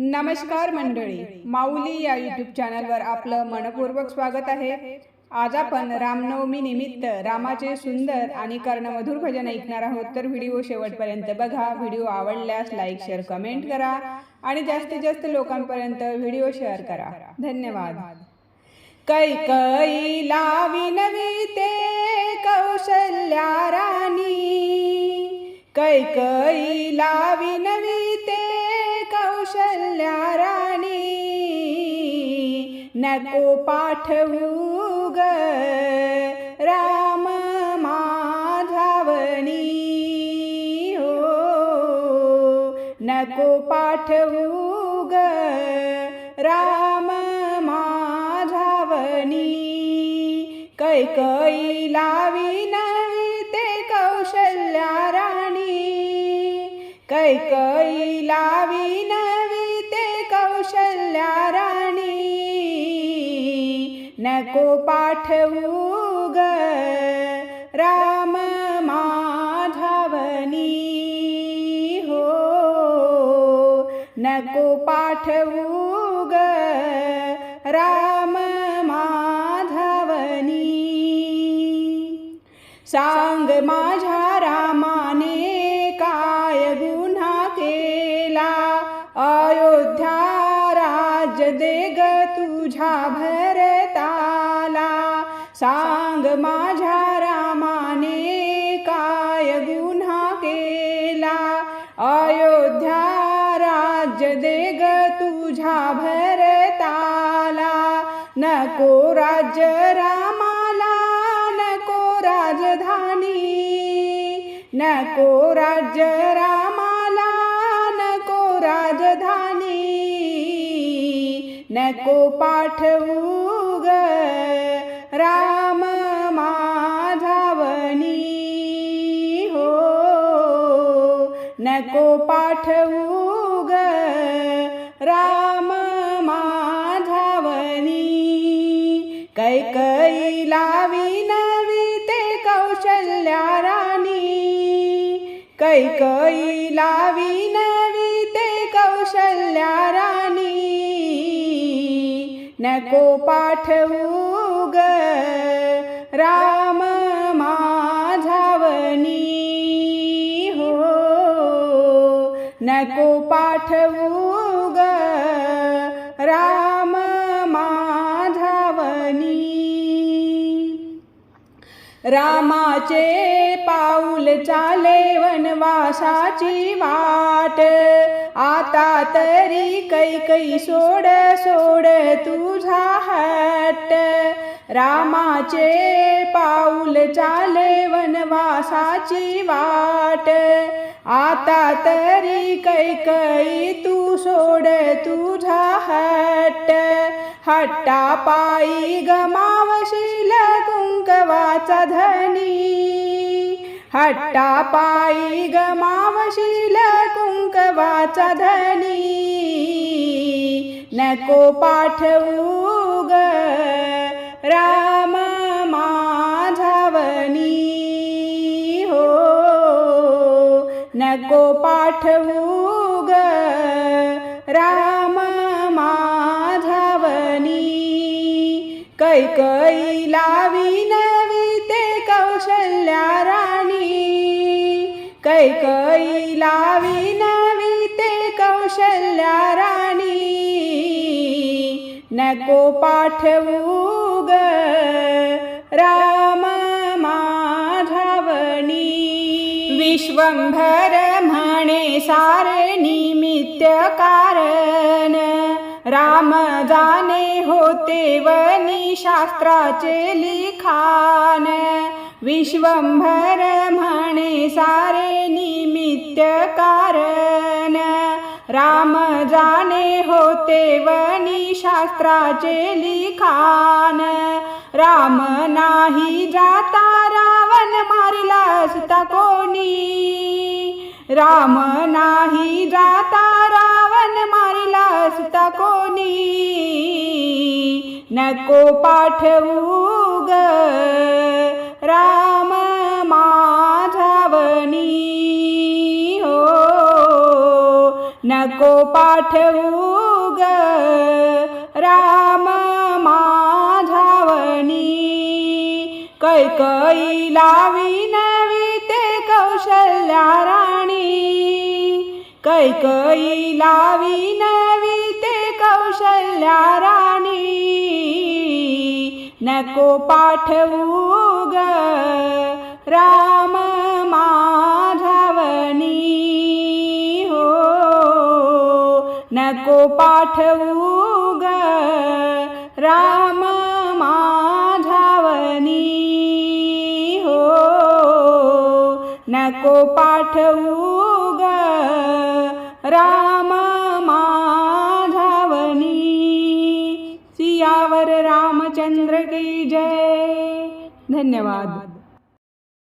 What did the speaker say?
नमस्कार मंडळी माऊली या यूट्यूब चॅनलवर आपलं मनपूर्वक स्वागत आहे. आज आपण रामनवमी निमित्त रामाचे सुंदर आणि कर्णमधुर भजन ऐकणार आहोत. तर व्हिडिओ शेवटपर्यंत बघा. व्हिडिओ आवडल्यास लाईक शेअर कमेंट करा आणि जास्तीत जास्त लोकांपर्यंत व्हिडिओ शेअर करा. धन्यवाद. कै लावी नवी ते कौशल्या राणी. कै कै लावी नको पाठवू ग. राम माझावणी. हो. नको पाठवू ग. राम माझावणी. कैकई लावी नवी ते कौशल्या राणी. कैकई लावी नवी ते कौशल्या राणी. नको पाठवू ग. राम माधवनी. हो. नको पाठवू ग. राम माधवनी. सांग माझ्या रामाने काय गुन्हा केला? अयोध्या राज्य दे ग तुझ्या भरताला सांग माझ्या रामाने काय गुन्हा केला? अयोध्या राज्य दे ग तुझ्या भरताला. नको राज्य रामाला नको राजधानी. नको राज्य रामाला नको राजधानी. नको पाठवू ग राम माझावणी हो। नको पाठवू ग राम माझावणी कैकई लावी नवी ते कौशल्या राणी। कैकई लावी नवी ते कौशल्या राणी। नको पाठवू रामाचे पाऊल चाले वनवासाची वाट. आता तरी कैकई सोड सोड तुझा हट. रामाचे पाऊल चाले वनवासाची वाट. आता तरी कैकई तू सोड तुझा हट. हट्टा पायी गमावशील कुंकवाचा धनी हट्टा पायी गमावशील कुंकवाचा धनी नको पाठवू ग राम नको पाठवू ग राम माझावणी कैकई लावी नवी ते कौशल्या राणी. कैकई लावी नवी ते कौशल्या राणी. नको पाठवू ग राम मा विश्वंभर म्हणे सारे निमित्त कारण. राम जाणे होते वनी शास्त्राचे लिखाण. विश्वंभर म्हणे सारे निमित्त कारण. राम जाणे होते वनी शास्त्राचे लिखाण. राम नाही जाता रावण असता कोणी? राम नाही जाता रावण मारिला असता कोणी? नको पाठवू ग राम माझावणी. हो नको नको पाठवू ग राम माझावणी. कैकई लावी नवी कैकई लावी नवी ते कौशल्या राणी. नको पाठवू ग राम माझावणी हो नको पाठवू ग राम माझावणी हो नको पाठवू राम माधवनी सियावर रामचंद्र की जय। धन्यवाद।